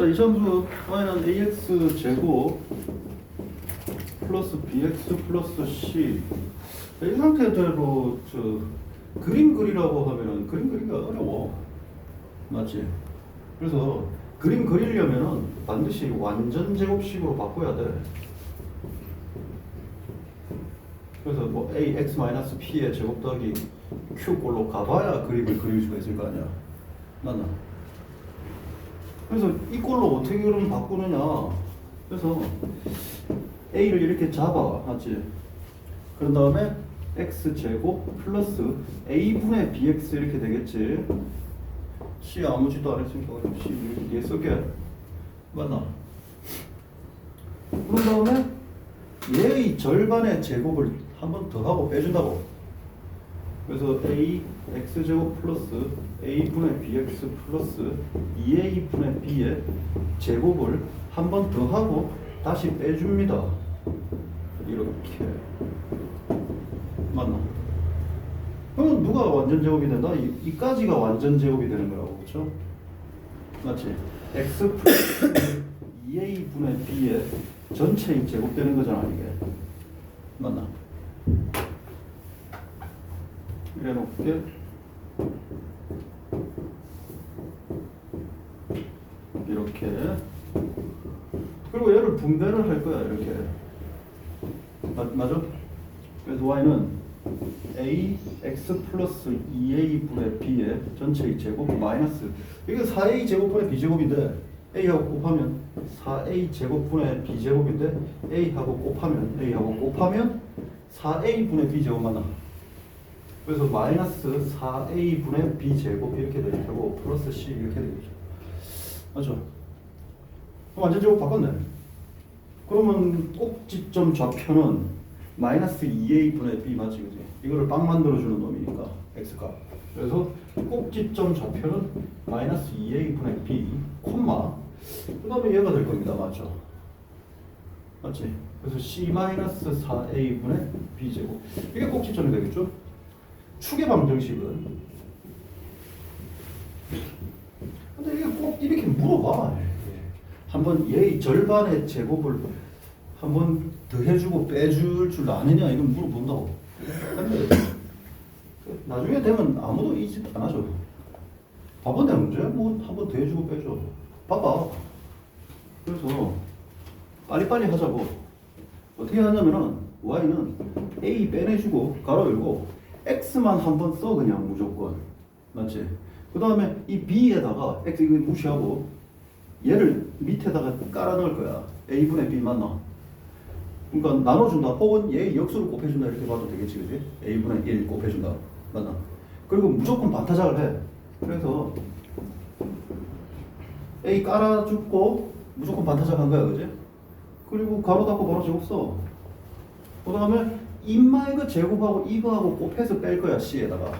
자, 이 점수 y는 ax 제곱 플러스 bx 플러스 c 이 상태대로 저 그림 그리라고 하면은 그림 그리기가 어려워 맞지? 그래서 그림 그리려면은 반드시 완전 제곱식으로 바꿔야 돼 그래서 뭐 ax 마이너스 p의 제곱 더하기 q 꼴로 가봐야 그림을 그릴 수가 있을 거 아니야 맞나? 그래서 이 꼴로 어떻게 그럼 바꾸느냐 그래서 a를 이렇게 잡아 맞지? 그런 다음에 x 제곱 플러스 a분의 bx 이렇게 되겠지 c 아무 짓도 안 했으니까 그럼 c 이렇게 얘 쓸게 맞나? 그런 다음에 얘의 절반의 제곱을 한 번 더 하고 빼준다고 그래서 a x 제곱 플러스 a 분의 bx 플러스 2a 분의 b의 제곱을 한 번 더 하고 다시 빼줍니다. 이렇게 맞나? 그러면 누가 완전 제곱이 된다? 이, 이까지가 완전 제곱이 되는 거라고 그렇죠? 맞지? x 플러스 2a 분의 b의 전체인 제곱되는 거잖아 이게 맞나? 이래 놓게 이렇게. 그리고 얘를 분배를 할 거야 이렇게. 맞, 맞아? 그래서 y는 a x 플러스 2a 분의 b의 전체의 제곱 마이너스. 이게 4a 제곱분의 b 제곱인데 a하고 곱하면 4a 제곱분의 b 제곱인데 a하고 곱하면 a하고 곱하면 4a 분의 b 제곱 만나 그래서 마이너스 4a 분의 b 제곱 이렇게 될 테고 플러스 c 이렇게 되겠죠. 맞죠? 그럼 완전 제곱 바꿨네. 그러면 꼭지점 좌표는 마이너스 2a 분의 b 맞지 그지? 이거를 빵 만들어주는 놈이니까 x값. 그래서 꼭지점 좌표는 마이너스 2a 분의 b 콤마 그 다음에 얘가 될 겁니다. 맞죠? 맞지? 그래서 c 마이너스 4a 분의 b 제곱 이게 꼭지점이 되겠죠? 축의 방정식은. 근데 이게 꼭 이렇게 물어봐. 한번 얘의 절반의 제곱을 한번 더 해주고 빼줄 줄 아느냐 이건 물어본다고. 근데 나중에 되면 아무도 이짓 안 하죠 바본데 문제 뭐 한번 더 해주고 빼줘. 바빠 그래서 빨리빨리 하자고. 어떻게 하냐면은 y는 a 빼내주고 가로 열고 x만 한 번 써 그냥 무조건 맞지? 그 다음에 이 b에다가 x 이거 무시하고 얘를 밑에다가 깔아 넣을 거야 a분의 b 맞나? 그러니까 나눠준다 혹은 얘 역수를 곱해준다 이렇게 봐도 되겠지 그지? a분의 1 곱해준다 맞나? 그리고 무조건 반타작을 해 그래서 a 깔아주고 무조건 반타작한 거야 그지? 그리고 가로 닫고 바로 제곱 써. 그 다음에 인마의 그 제곱하고 이거하고 곱해서 뺄 거야 C에다가.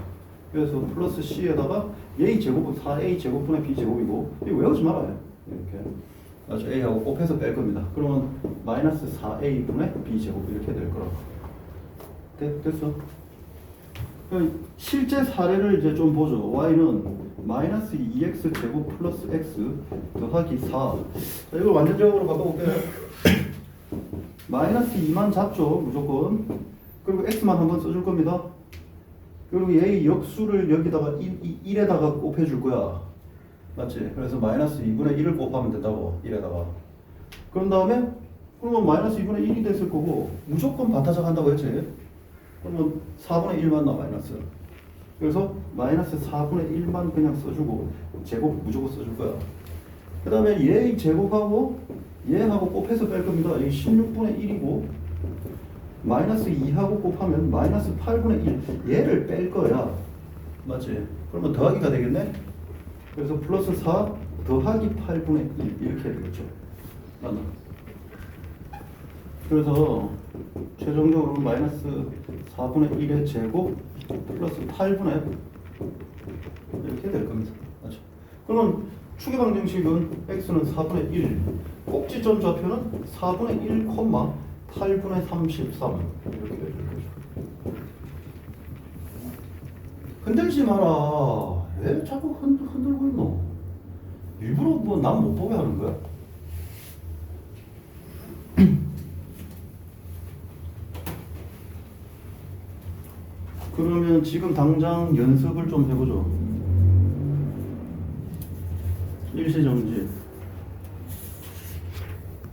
그래서 플러스 C에다가 A 제곱은 4A 제곱분의 B 제곱이고 이거 외우지 말아요. 이렇게. 맞죠? A하고 곱해서 뺄 겁니다. 그러면 마이너스 4A분의 B 제곱 이렇게 될 거라고. 됐, 됐어? 실제 사례를 이제 좀 보죠. y는 마이너스 2x 제곱 플러스 x 더하기 4. 자, 이걸 완전적으로 바꿔볼게요. 마이너스 2만 잡죠, 무조건. 그리고 x만 한번 써줄 겁니다. 그리고 얘의 역수를 여기다가 1, 1에다가 곱해줄 거야. 맞지? 그래서 마이너스 2분의 1을 곱하면 된다고, 1에다가. 그런 다음에, 그러면 마이너스 2분의 1이 됐을 거고, 무조건 반타작 한다고 했지? 그러면 4분의 1만 나 마이너스. 그래서 마이너스 4분의 1만 그냥 써주고 제곱 무조건 써줄 거야. 그 다음에 얘의 제곱하고 얘하고 곱해서 뺄 겁니다. 이 16분의 1이고 마이너스 2하고 곱하면 마이너스 8분의 1 얘를 뺄 거야. 맞지? 그러면 더하기가 되겠네? 그래서 플러스 4 더하기 8분의 1 이렇게 되겠죠. 맞나? 그래서 최종적으로 마이너스 4분의 1의 제곱 플러스 8분의 이렇게 될 겁니다. 맞죠? 그러면 축의 방 정식은 x는 4분의 1, 꼭지점 좌표는 4분의 1, 8분의 33 이렇게 될 거죠. 흔들지 마라. 왜 자꾸 흔, 흔들고 있노? 일부러 뭐 남 못 보게 하는 거야? 그러면 지금 당장 연습을 좀 해보죠. 일시정지.